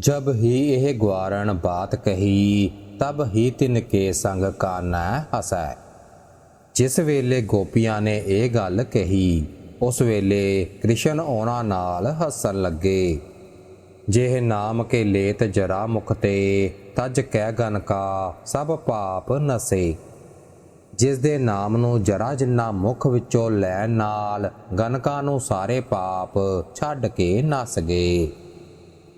जब ही यह ग्वारण बात कही तब ही तिनके संग काना हसै ਜਿਸ ਵੇਲੇ ਗੋਪੀਆਂ ਨੇ ਇਹ ਗੱਲ ਕਹੀ ਉਸ ਵੇਲੇ ਕ੍ਰਿਸ਼ਨ ਉਹਨਾਂ ਨਾਲ ਹੱਸਣ ਲੱਗੇ ਜਿਹ ਨਾਮ ਕੇ ਲੇਤ ਜਰਾ ਮੁਖ ਤੇ ਤਜ ਕਹਿ ਗਨ ਕਾ ਸਭ ਪਾਪ ਨਸੇ ਜਿਸ ਦੇ ਨਾਮ ਨੂੰ ਜਰਾ ਜਿੰਨਾ ਮੁਖ ਵਿੱਚੋਂ ਲੈਣ ਨਾਲ ਗਨਕਾਂ ਨੂੰ ਸਾਰੇ ਪਾਪ ਛੱਡ ਕੇ ਨਸ ਗਏ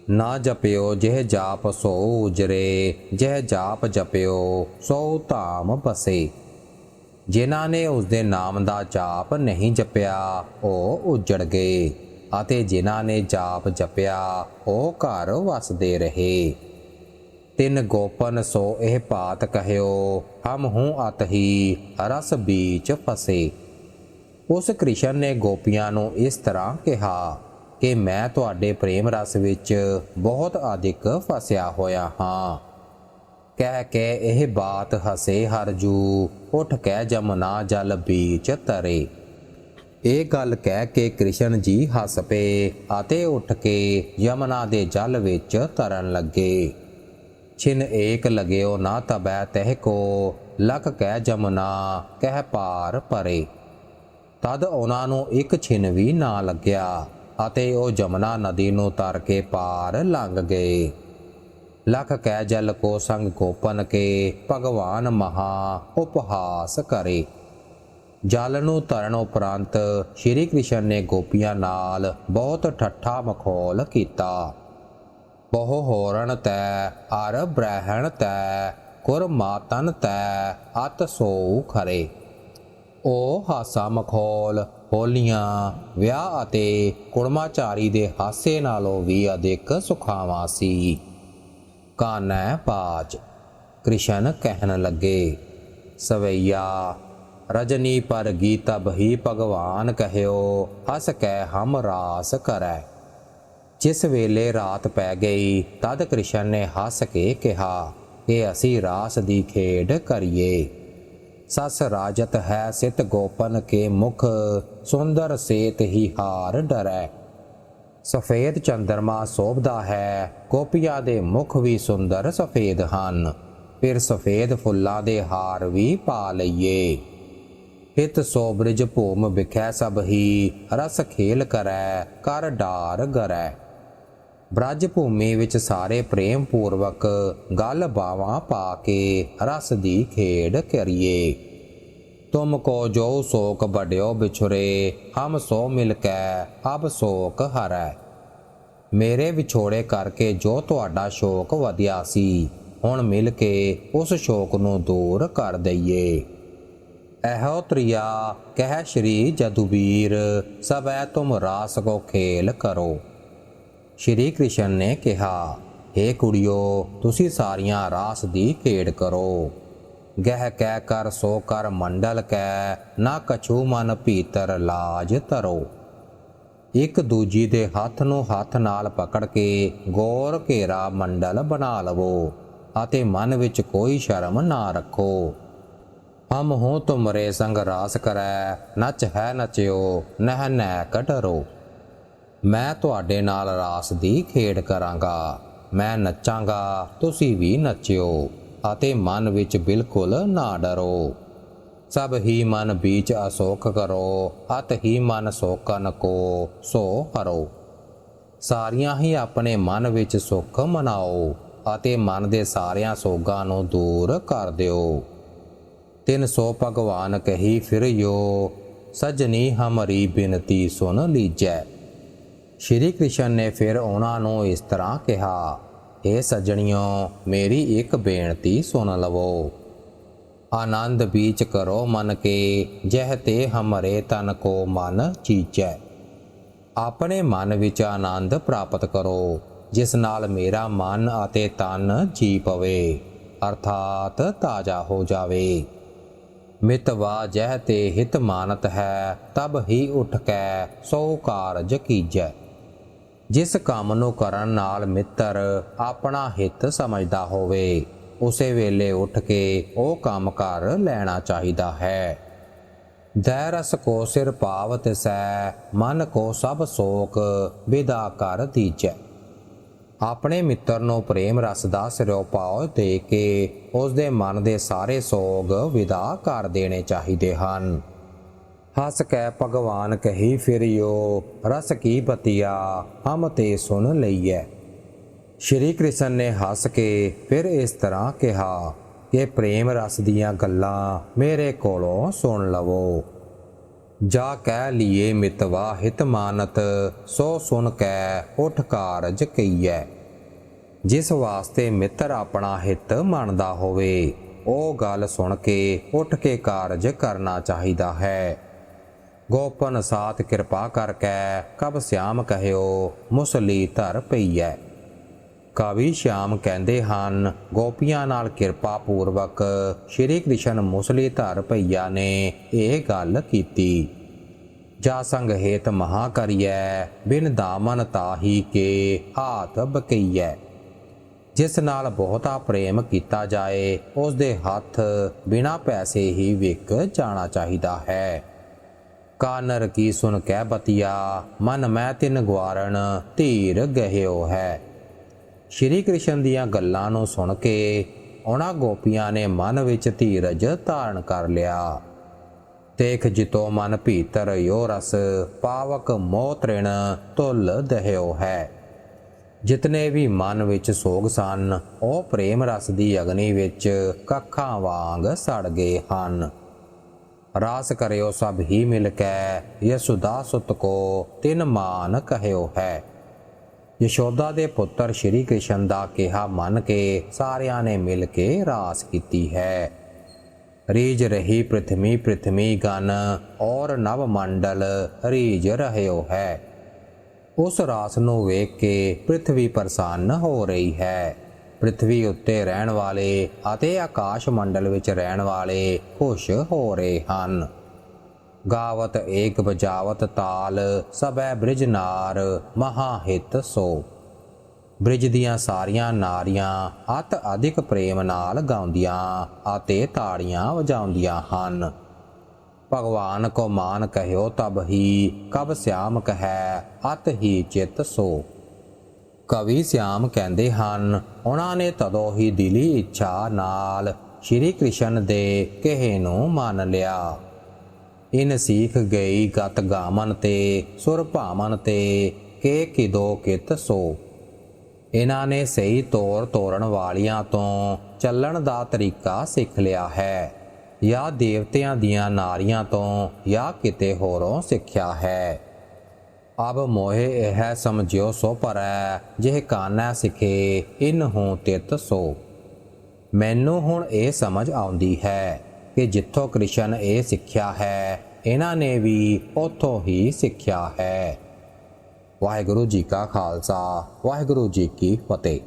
ਨਾ ਜਪਿਓ, ਜਿਹ ਜਾਪ ਸੋ ਉਜਰੇ, ਜਿਹ ਜਾਪ ਜਪਿਓ, ਸੋ ਧਾਮ ਬਸੇ। ਜਿਨ੍ਹਾਂ ਨੇ ਉਸ ਦੇ ਨਾਮ ਦਾ ਜਾਪ ਨਹੀਂ ਜਪਿਆ, ਉਹ ਉਜੜ ਗਏ। ਅਤੇ ਜਿਨ੍ਹਾਂ ਨੇ ਜਾਪ ਜਪਿਆ, ਉਹ ਘਰ ਵਸਦੇ ਰਹੇ। ਤਿੰਨ ਗੋਪਨ ਸੋ ਇਹ ਬਾਤ ਕਹਿਓ, ਹਮ ਹੂੰ ਅਤ ਹੀ, ਰਸ ਬੀਚ ਫਸੇ। ਉਸ ਕ੍ਰਿਸ਼ਨ ਨੇ ਗੋਪੀਆਂ ਨੂੰ ਇਸ ਤਰ੍ਹਾਂ ਕਿਹਾ ਕਿ ਮੈਂ ਤੁਹਾਡੇ ਪ੍ਰੇਮ ਰਸ ਵਿੱਚ ਬਹੁਤ ਅਧਿਕ ਫਸਿਆ ਹੋਇਆ ਹਾਂ। ਕਹਿ ਕੇ ਇਹ ਬਾਤ ਹਸੇ ਹਰਜੂ, ਉੱਠ ਕੇ ਜਮਨਾ ਜਲ ਬੀਚ ਤਰੇ। ਇਹ ਗੱਲ ਕਹਿ ਕੇ ਕ੍ਰਿਸ਼ਨ ਜੀ ਹੱਸ ਪਏ ਅਤੇ ਉੱਠ ਕੇ ਯਮਨਾ ਦੇ ਜਲ ਵਿੱਚ ਤਰਨ ਲੱਗੇ। ਛਿਨ ਏਕ ਲਗਿਓ ਨਾ ਤਬੈ ਤਹਿ ਕੋ, ਲਖ ਕਹਿ ਜਮਨਾ ਕਹਿ ਪਾਰ ਪਰੇ ਤਦ ਉਹਨਾਂ ਨੂੰ ਇੱਕ ਛਿਨ ਵੀ ਨਾ ਲੱਗਿਆ। ਅਤੇ ਉਹ ਜਮਨਾ ਨਦੀ ਨੂੰ ਤਰ ਕੇ ਪਾਰ ਲੰਘ ਗਏ। ਲਖ ਕਹਿ ਜਲ ਕੋ ਸੰਗ ਗੋਪਨ ਕੇ ਭਗਵਾਨ ਮਹਾ ਉਪਹਾਸ ਕਰੇ। ਜਲ ਨੂੰ ਤਰਨ ਉਪਰੰਤ ਸ਼੍ਰੀ ਕ੍ਰਿਸ਼ਨ ਨੇ ਗੋਪੀਆਂ ਨਾਲ ਬਹੁਤ ਠੱਠਾ ਮਖੌਲ ਕੀਤਾ। ਬਹੁ ਹੋਰਣ ਤੈ, ਅਰ ਬ੍ਰਹਿਣ ਤੈ, ਕੁਰ ਮਾਤਨ ਤੈ, ਅਤ ਸੋ ਖਰੇ। ਉਹ ਹਾਸਾ ਮਖੌਲ ਹੋਲੀਆਂ, ਵਿਆਹ ਅਤੇ ਕੁੜਮਾਚਾਰੀ ਦੇ ਹਾਸੇ ਨਾਲੋਂ ਵੀ ਅਧਿਕ ਸੁਖਾਵਾਂ ਸੀ। ਕਾਨੈ ਪਾਜ, ਕ੍ਰਿਸ਼ਨ ਕਹਿਣ ਲੱਗੇ, ਸਵਈਆ, ਰਜਨੀ ਪਰ ਗੀਤਾ ਹੀ ਭਗਵਾਨ ਕਹਿਓ, ਹਸ ਕੈ ਹਮ ਰਾਸ ਕਰੈ। ਜਿਸ ਵੇਲੇ ਰਾਤ ਪੈ ਗਈ, ਤਦ ਕ੍ਰਿਸ਼ਨ ਨੇ ਹੱਸ ਕੇ ਕਿਹਾ ਕਿ ਅਸੀਂ ਰਾਸ ਦੀ ਖੇਡ ਕਰੀਏ। ਸਸ ਰਾਜਤ ਹੈ ਸਿਤ ਗੋਪਨ ਕੇ ਮੁਖ, ਸੁੰਦਰ ਸੇਤ ਹੀ ਹਾਰ ਡਰੈ। ਸਫੇਦ ਚੰਦਰਮਾ ਸੋਭਦਾ ਹੈ, ਗੋਪੀਆਂ ਦੇ ਮੁਖ ਵੀ ਸੁੰਦਰ ਸਫੇਦ ਹਨ। ਫਿਰ ਸਫੇਦ ਫੁੱਲਾਂ ਦੇ ਹਾਰ ਵੀ ਪਾ ਲਈਏ। ਹਿਤ ਸੋਬ੍ਰਿਜ ਭੂਮ ਵਿਖੈ ਸਭ ਹੀ, ਰਸ ਖੇਲ ਕਰੈ, ਕਰ ਡਾਰ ਗਰੈ। ਬ੍ਰਜ ਭੂਮੀ ਵਿੱਚ ਸਾਰੇ ਪ੍ਰੇਮ ਪੂਰਵਕ ਗੱਲ ਬਾਵਾਂ ਪਾ ਕੇ ਰਸ ਦੀ ਖੇਡ ਕਰੀਏ। ਤੁਮ ਕੋ ਜੋ ਸੋਕ ਬੜਿਓ ਵਿਛੁਰੇ, ਹਮ ਸੋ ਮਿਲ ਕੈ ਅਬ ਸੋਕ ਹਰੈ। ਮੇਰੇ ਵਿਛੋੜੇ ਕਰਕੇ ਜੋ ਤੁਹਾਡਾ ਸ਼ੋਕ ਵਧਿਆ ਸੀ, ਹੁਣ ਮਿਲ ਕੇ ਉਸ ਸ਼ੋਕ ਨੂੰ ਦੂਰ ਕਰ ਦਈਏ। ਇਹੋ ਤ੍ਰਿਆ, ਕਹਿ ਸ਼੍ਰੀ ਜਦੁਬੀਰ, ਸਭੈ ਤੁਮ ਰਾਸ ਕੋ ਖੇਲ ਕਰੋ। ਸ਼੍ਰੀ ਕ੍ਰਿਸ਼ਨ ਨੇ ਕਿਹਾ हे ਕੁੜਿਓ, ਤੁਸੀਂ ਸਾਰੀਆਂ ਰਾਸ ਦੀ ਖੇਡ ਕਰੋ। ਗਹਿ ਕਹਿ ਕਰ ਸੋ ਕਰ ਮੰਡਲ ਕੈ, ਨਾ ਕਛੂ ਮਨ ਭੀਤਰ ਲਾਜ ਧਰੋ। ਇੱਕ ਦੂਜੀ ਦੇ ਹੱਥ ਨੂੰ ਹੱਥ ਨਾਲ ਪਕੜ ਕੇ ਗੌਰ ਘੇਰਾ ਮੰਡਲ ਬਣਾ ਲਵੋ, ਅਤੇ ਮਨ ਵਿੱਚ ਕੋਈ ਸ਼ਰਮ ਨਾ ਰੱਖੋ। ਹਮ ਹੋ ਤੁਮਰੇ ਸੰਗ ਰਾਸ ਕਰੈ, ਨਚ ਹੈ ਨਚਿਓ, ਨਹਿ ਨੈ ਕਟਰੋ। ਮੈਂ ਤੁਹਾਡੇ ਨਾਲ ਰਾਸ ਦੀ ਖੇਡ ਕਰਾਂਗਾ। ਮੈਂ ਨੱਚਾਂਗਾ, ਤੁਸੀਂ ਵੀ ਨੱਚਿਓ ਅਤੇ ਮਨ ਵਿੱਚ ਬਿਲਕੁਲ ਨਾ ਡਰੋ। ਸਭ ਹੀ ਮਨ ਵਿੱਚ ਅਸੋਖ ਕਰੋ ਅਤ ਹੀ ਮਨ ਸੋਕਨ ਕੋ ਸੋ ਹਰੋ ਸਾਰੀਆਂ ਹੀ ਆਪਣੇ ਮਨ ਵਿੱਚ ਸੁੱਖ ਮਨਾਓ ਅਤੇ ਮਨ ਦੇ ਸਾਰਿਆਂ ਸੋਗਾਂ ਨੂੰ ਦੂਰ ਕਰ ਦਿਓ। ਤਿੰਨ ਸੋ ਭਗਵਾਨ ਕਹੀ ਫਿਰਿਓ, ਸਜਣੀ ਹਮਰੀ ਬਿਨਤੀ ਸੁਣ ਲੀਜੈ। ਸ਼੍ਰੀ ਕ੍ਰਿਸ਼ਨ ਨੇ ਫਿਰ ਉਹਨਾਂ ਨੂੰ ਇਸ ਤਰ੍ਹਾਂ ਕਿਹਾ ਏ ਸੱਜਣਿਓ, ਮੇਰੀ ਇੱਕ ਬੇਨਤੀ ਸੁਣ ਲਵੋ। ਆਨੰਦ ਵਿੱਚ ਕਰੋ ਮਨ ਕੇ, ਜਹ ਤੇ ਹਮਰੇ ਤਨ ਕੋ ਮਨ ਚੀਚੈ। ਆਪਣੇ ਮਨ ਵਿੱਚ ਆਨੰਦ ਪ੍ਰਾਪਤ ਕਰੋ, ਜਿਸ ਨਾਲ ਮੇਰਾ ਮਨ ਅਤੇ ਤਨ ਜੀ ਪਵੇ, ਅਰਥਾਤ ਤਾਜ਼ਾ ਹੋ ਜਾਵੇ। ਮਿਤਵਾ ਜਹ ਤੇ ਹਿਤ ਮਾਨਤ ਹੈ, ਤਬ ਹੀ ਉਠ ਕੈ ਸੋ ਕਾਰਜ ਕੀਜੈ। ਜਿਸ ਕੰਮ ਨੂੰ ਕਰਨ ਨਾਲ ਮਿੱਤਰ ਆਪਣਾ ਹਿੱਤ ਸਮਝਦਾ ਹੋਵੇ, ਉਸੇ ਵੇਲੇ ਉੱਠ ਕੇ ਉਹ ਕੰਮ ਕਰ ਲੈਣਾ ਚਾਹੀਦਾ ਹੈ। ਦੈ ਰਸ ਕੋ ਸਿਰ ਪਾਵਤ ਸੈ, ਮਨ ਕੋ ਸਭ ਸੋਕ ਵਿਦਾ ਕਰ ਦੀਜੈ। ਆਪਣੇ ਮਿੱਤਰ ਨੂੰ ਪ੍ਰੇਮ ਰਸ ਦਾ ਸਿਰੋਪਾਅ ਦੇ ਕੇ ਉਸ ਦੇ ਮਨ ਦੇ ਸਾਰੇ ਸੋਗ ਵਿਦਾ ਕਰ ਦੇਣੇ ਚਾਹੀਦੇ ਹਨ। ਹੱਸ ਕੈ ਭਗਵਾਨ ਕਹੀ ਫਿਰਿਓ, ਰਸ ਕੀ ਬਤੀਆ ਹਮ ਤੇ ਸੁਣ ਲਈਐ। ਸ਼੍ਰੀ ਕ੍ਰਿਸ਼ਨ ਨੇ ਹੱਸ ਕੇ ਫਿਰ ਇਸ ਤਰ੍ਹਾਂ ਕਿਹਾ, ਕਿ ਪ੍ਰੇਮ ਰਸ ਦੀਆਂ ਗੱਲਾਂ ਮੇਰੇ ਕੋਲੋਂ ਸੁਣ ਲਵੋ। ਜਾ ਕਹਿ ਲਿਏ ਮਿਤਵਾ ਹਿਤ ਮਾਨਤ, ਸੋ ਸੁਣ ਕੈ ਉਠ ਕਾਰਜ ਕਈਐ। ਜਿਸ ਵਾਸਤੇ ਮਿੱਤਰ ਆਪਣਾ ਹਿੱਤ ਮੰਨਦਾ ਹੋਵੇ, ਉਹ ਗੱਲ ਸੁਣ ਕੇ ਉੱਠ ਕੇ ਕਾਰਜ ਕਰਨਾ ਚਾਹੀਦਾ ਹੈ। ਗੋਪਨ ਸਾਥ ਕਿਰਪਾ ਕਰਕੇ ਕਬ ਸਿਆਮ ਕਹਿਓ ਮੁਸਲੀ ਧਰ ਪਈਐ। ਕਵੀ ਸ਼ਿਆਮ ਕਹਿੰਦੇ ਹਨ, ਗੋਪੀਆਂ ਨਾਲ ਕਿਰਪਾ ਪੂਰਵਕ ਸ਼੍ਰੀ ਕ੍ਰਿਸ਼ਨ ਮੁਸਲੀ ਧਰ ਭਈਆ ਨੇ, ਇਹ ਗੱਲ ਕੀਤੀ। ਜਾ ਸੰਗ ਹੇਤ ਮਹਾ ਕਰੀਐ, ਬਿਨ ਦਾਮਨ ਤਾਹੀ ਕੇ ਹਾਥ ਬਕਈਐ। ਜਿਸ ਨਾਲ ਬਹੁਤਾ ਪ੍ਰੇਮ ਕੀਤਾ ਜਾਏ ਉਸ ਦੇ ਹੱਥ ਬਿਨਾ ਪੈਸੇ ਹੀ ਵਿਕ ਜਾਣਾ ਚਾਹੀਦਾ ਹੈ। ਕਾਨਰ ਕੀ ਸੁਨ ਕਹਿ ਬਤੀਆ, ਮਨ ਮੈਂ ਤਿਨ ਗਵਾਰਣ ਧੀਰ ਗਹਿਓ ਹੈ। ਸ਼੍ਰੀ ਕ੍ਰਿਸ਼ਨ ਦੀਆਂ ਗੱਲਾਂ ਨੂੰ ਸੁਣ ਕੇ ਉਹਨਾਂ ਗੋਪੀਆਂ ਨੇ ਮਨ ਵਿੱਚ ਧੀਰਜ ਧਾਰਨ ਕਰ ਲਿਆ। ਦੇਖ ਜਿਤੋ ਮਨ ਭੀਤਰ ਯੋ ਰਸ, ਪਾਵਕ ਮੋਹ ਤ੍ਰਿਣ ਤੁਲ ਦਹਿਓ ਹੈ। ਜਿਤਨੇ ਵੀ ਮਨ ਵਿੱਚ ਸੋਗ ਸਨ, ਉਹ ਪ੍ਰੇਮ ਰਸ ਦੀ ਅਗਨੀ ਵਿੱਚ ਕੱਖਾਂ ਵਾਂਗ ਸੜ ਗਏ ਹਨ। ਰਾਸ ਕਰਿਓ ਸਭ ਹੀ ਮਿਲ ਕੇ ਯਸੁਦਾ ਸੁਤ ਕੋ ਤਿਨ ਮਾਨ ਕਹਿਓ ਹੈ। ਯਸ਼ੋਦਾ ਦੇ ਪੁੱਤਰ ਸ਼੍ਰੀ ਕ੍ਰਿਸ਼ਨ ਦਾ ਕਿਹਾ ਮੰਨ ਕੇ ਸਾਰਿਆਂ ਨੇ ਮਿਲ ਕੇ ਰਾਸ ਕੀਤੀ ਹੈ। ਰੀਜ ਰਹੀ ਪ੍ਰਥਮੀ ਪ੍ਰਥਮੀ ਗਨ, ਔਰ ਨਵ ਮੰਡਲ ਰੀਜ ਰਹਿਓ ਹੈ। ਉਸ ਰਾਸ ਨੂੰ ਵੇਖ ਕੇ ਪ੍ਰithvi ਪ੍ਰਸੰਨ ਹੋ ਰਹੀ ਹੈ। ਪ੍ਰithvi ਉੱਤੇ ਰਹਿਣ ਵਾਲੇ ਅਤੇ ਆਕਾਸ਼ ਮੰਡਲ ਵਿੱਚ ਰਹਿਣ ਵਾਲੇ ਖੁਸ਼ ਹੋ ਰਹੇ ਹਨ। ਗਾਵਤ ਏਕ ਬਜਾਵਤ ਤਾਲ, ਸਭੈ ਬ੍ਰਿਜ ਨਾਰ ਮਹਾ ਹਿਤ ਸੋ। ਬ੍ਰਿਜ ਦੀਆਂ ਸਾਰੀਆਂ ਨਾਰੀਆਂ ਅਤ ਅਧਿਕ ਪ੍ਰੇਮ ਨਾਲ ਗਾਉਂਦੀਆਂ ਅਤੇ ਤਾੜੀਆਂ ਵਜਾਉਂਦੀਆਂ ਹਨ। ਭਗਵਾਨ ਕੋ ਮਾਨ ਕਹਿਓ ਤਬ ਹੀ, ਕਬ ਸਿਆਮ ਕਹੈ ਅਤ ਹੀ ਚਿਤ ਸੋ। ਕਵੀ ਸਿਆਮ ਕਹਿੰਦੇ ਹਨ, ਉਹਨਾਂ ਨੇ ਤਦੋਂ ਹੀ ਦਿਲੀ ਇੱਛਾ ਨਾਲ ਸ਼੍ਰੀ ਕ੍ਰਿਸ਼ਨ ਦੇ ਕਹੇ ਨੂੰ ਮੰਨ ਲਿਆ। ਇਨ ਸੀਖ ਗਈ ਗਤ ਗਾਮਨ ਤੇ, ਸੁਰ ਭਾਮਨ ਤੇ, ਕੇ ਕਿਦੋ ਕਿਤ ਸੋ। ਇਹਨਾਂ ਨੇ ਸਹੀ ਤੋਰ ਤੋਰਨ ਵਾਲੀਆਂ ਤੋਂ ਚੱਲਣ ਦਾ ਤਰੀਕਾ ਸਿੱਖ ਲਿਆ ਹੈ। ਜਾਂ ਦੇਵਤਿਆਂ ਦੀਆਂ ਨਾਰੀਆਂ ਤੋਂ ਜਾਂ ਕਿਤੇ ਹੋਰੋਂ ਸਿੱਖਿਆ ਹੈ। ਅਬ ਮੋਹਿ ਇਹ ਸਮਝਿਓ ਸੋ ਪਰੈ, ਜਿਹ ਕਾਨਾ ਸਿਖੇ, ਇਨ ਹੂੰ ਤਿਤ ਸੋ। ਮੈਨੂੰ ਹੁਣ ਇਹ ਸਮਝ ਆਉਂਦੀ ਹੈ ਕਿ ਜਿੱਥੋਂ ਕ੍ਰਿਸ਼ਨ ਇਹ ਸਿੱਖਿਆ ਹੈ, ਇਹਨਾਂ ਨੇ ਵੀ ਉੱਥੋਂ ਹੀ ਸਿੱਖਿਆ ਹੈ। ਵਾਹਿਗੁਰੂ ਜੀ ਕਾ ਖਾਲਸਾ, ਵਾਹਿਗੁਰੂ ਜੀ ਕੀ ਫਤਿਹ।